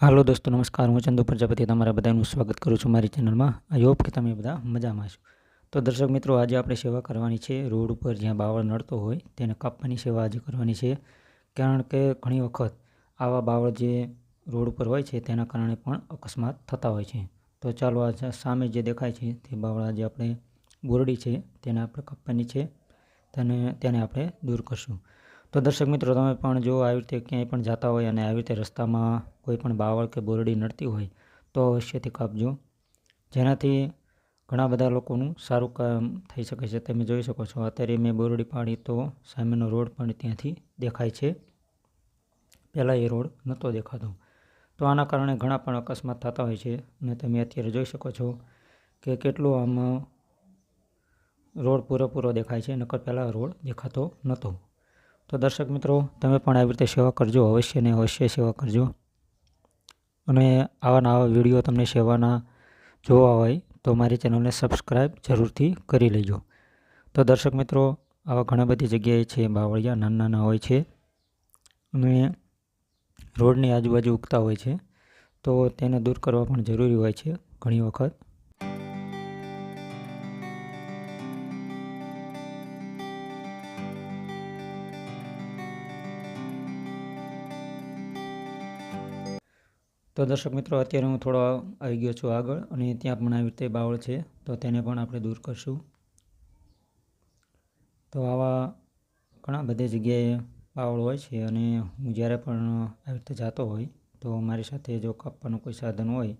હાલો દોસ્તો, નમસ્કાર. હું ચંદુ પ્રજાપતિ, તમારા બધાનું સ્વાગત કરું છું મારી ચેનલમાં. આઈ હોપ કે તમે બધા મજામાં છો તો દર્શક મિત્રો, આજે આપણે સેવા કરવાની છે. રોડ ઉપર જ્યાં બાવળ નડતો હોય, તેને કાપવાની સેવા આજે કરવાની છે. કારણ કે ઘણી વખત આવા બાવળ જે રોડ ઉપર હોય છે, તેના કારણે પણ અકસ્માત થતા હોય છે. તો ચાલો આ સામે જે દેખાય છે, તે બાવળ આજે આપણે બોરડી છે, તેને આપણે કાપવાની છે, તેને તેને આપણે દૂર કરશું. તો દર્શક મિત્રો, તમે પણ જો આવી રીતે ક્યાંય પણ જતા હોય અને આવી રીતે રસ્તામાં કોઈ પણ બાવળ કે બોરડી નડતી હોય, તો અવશ્યથી કાપજો. જેનાથી ઘણા બધા લોકોનું સારું કામ થઈ શકે છે. તમે જોઈ શકો છો, અત્યારે મેં બોરડી પાડી તો સામેનો રોડ પણ ત્યાંથી દેખાય છે. પહેલાં એ રોડ નહોતો દેખાતો. તો આના કારણે ઘણા પણ અકસ્માત થતા હોય છે. અને તમે અત્યારે જોઈ શકો છો કે કેટલો આમાં રોડ પૂરેપૂરો દેખાય છે. નકર પહેલાં રોડ દેખાતો નહોતો. તો દર્શક મિત્રો, તમે પણ આવી રીતે સેવા કરજો, અવશ્ય ને અવશ્ય સેવા કરજો. અને આવા નવા વીડિયો તમને સેવાના જોવા હોય તો મારી ચેનલને સબસ્ક્રાઈબ જરૂરથી કરી લેજો. તો દર્શક મિત્રો, આવા ઘણા બધી જગ્યાએ છે, બાવળિયા નાના નાના હોય છે. અને રોડની આજુબાજુ ઉગતા હોય છે. તો તેને દૂર કરવા પણ જરૂરી હોય છે ઘણી વખત. તો દર્શક મિત્રો, અત્યારે હું થોડો આવી ગયો છું આગળ અને ત્યાં પણ આવી રીતે બાવળ છે, તો તેને પણ આપણે દૂર કરશું. તો આવા ઘણા બધી જગ્યાએ બાવળ હોય છે અને હું જ્યારે પણ આવી રીતે જતો હોય, તો મારી સાથે જો કાપવાનું કોઈ સાધન હોય,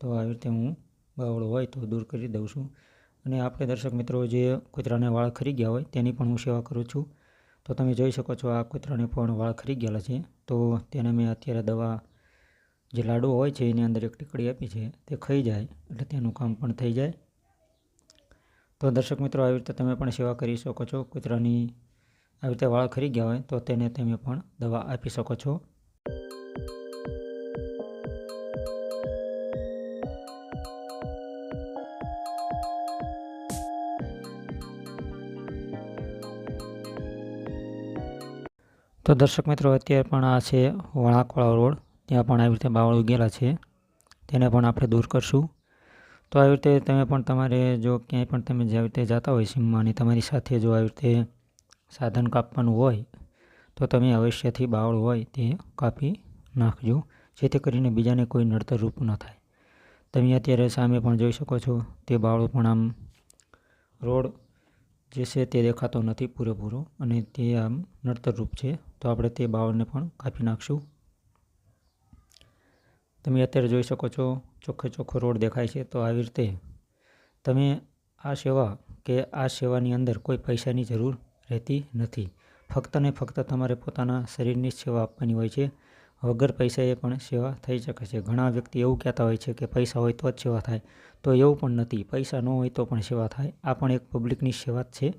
તો આવી રીતે હું બાવળ હોય તો દૂર કરી દઉં છું. અને આપણે દર્શક મિત્રો, જે કૂતરાને વાળ ખરી ગયા હોય તેની પણ હું સેવા કરું છું. તો તમે જોઈ શકો છો, આ કૂતરાને પણ વાળ ખરી ગયેલા છે. તો તેને મેં અત્યારે દવા જે લાડુ હોય છે, એની અંદર એક ટીકડી આપી છે, તે ખાઈ જાય એટલે તેનું કામ પણ થઈ જાય. તો દર્શક મિત્રો, આવી રીતે તમે પણ સેવા કરી શકો છો. કૂતરાની આવી રીતે વાળ ખરી ગયા હોય, તો તેને તમે પણ દવા આપી શકો છો. તો દર્શક મિત્રો, અત્યારે પણ આ છે વણાકવાળા રોડ. ત્યાં પણ આવી રીતે બાવળ ઉગેલા છે. તેને પણ આપણે દૂર કરશું. તો આવી રીતે તમે પણ તમારે જો ક્યાંય પણ તમે જે રીતે જતા હોય સીમમાં અને તમારી સાથે જો આવી રીતે સાધન કાપવાનું હોય, તો તમે અવશ્યથી બાવળ હોય તે કાપી નાખજો. જેથી કરીને બીજાને કોઈ નડતરરૂપ ન થાય. તમે અત્યારે સામે પણ જોઈ શકો છો, તે બાવળો પણ આમ રોડ જે છે તે દેખાતો નથી પૂરેપૂરો અને તે આમ નડતરરૂપ છે. તો આપણે તે બાવળને પણ કાપી નાખશું. તમે અત્યારે જોઈ શકો છો, ચોખ્ખે ચોખ્ખો રોડ દેખાય છે, તો આવી રીતે તમે આ સેવા કે આ સેવાની અંદર કોઈ પૈસાની જરૂર રહેતી નથી. ફક્ત ને ફક્ત તમારે પોતાના શરીરની જ સેવા આપવાની હોય છે. વગર પૈસાએ પણ સેવા થઈ શકે છે. ઘણા વ્યક્તિ એવું કહેતા હોય છે કે પૈસા હોય તો જ સેવા થાય, તો એવું પણ નથી. પૈસા ન હોય તો પણ સેવા થાય. આ પણ એક પબ્લિકની સેવા જ છે.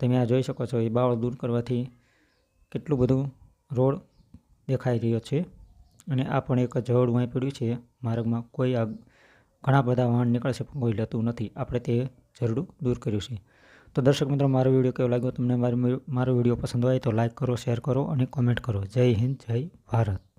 તમે આ જોઈ શકો છો, એ બાવળ દૂર કરવાથી કેટલું બધું રોડ દેખાઈ રહ્યો છે. અને આ પણ એક જળ વાંઈ પડ્યું છે. માર્ગમાં કોઈ ઘણા બધા વાહન નીકળે છે પણ કોઈ લેતું નથી. આપણે તે જરૂર દૂર કર્યું છે. તો દર્શક મિત્રો, મારો વીડિયો કેવો લાગ્યો? તમને મારો મારો વીડિયો પસંદ હોય તો લાઇક કરો, શેર કરો અને કોમેન્ટ કરો. જય હિન્દ, જય ભારત.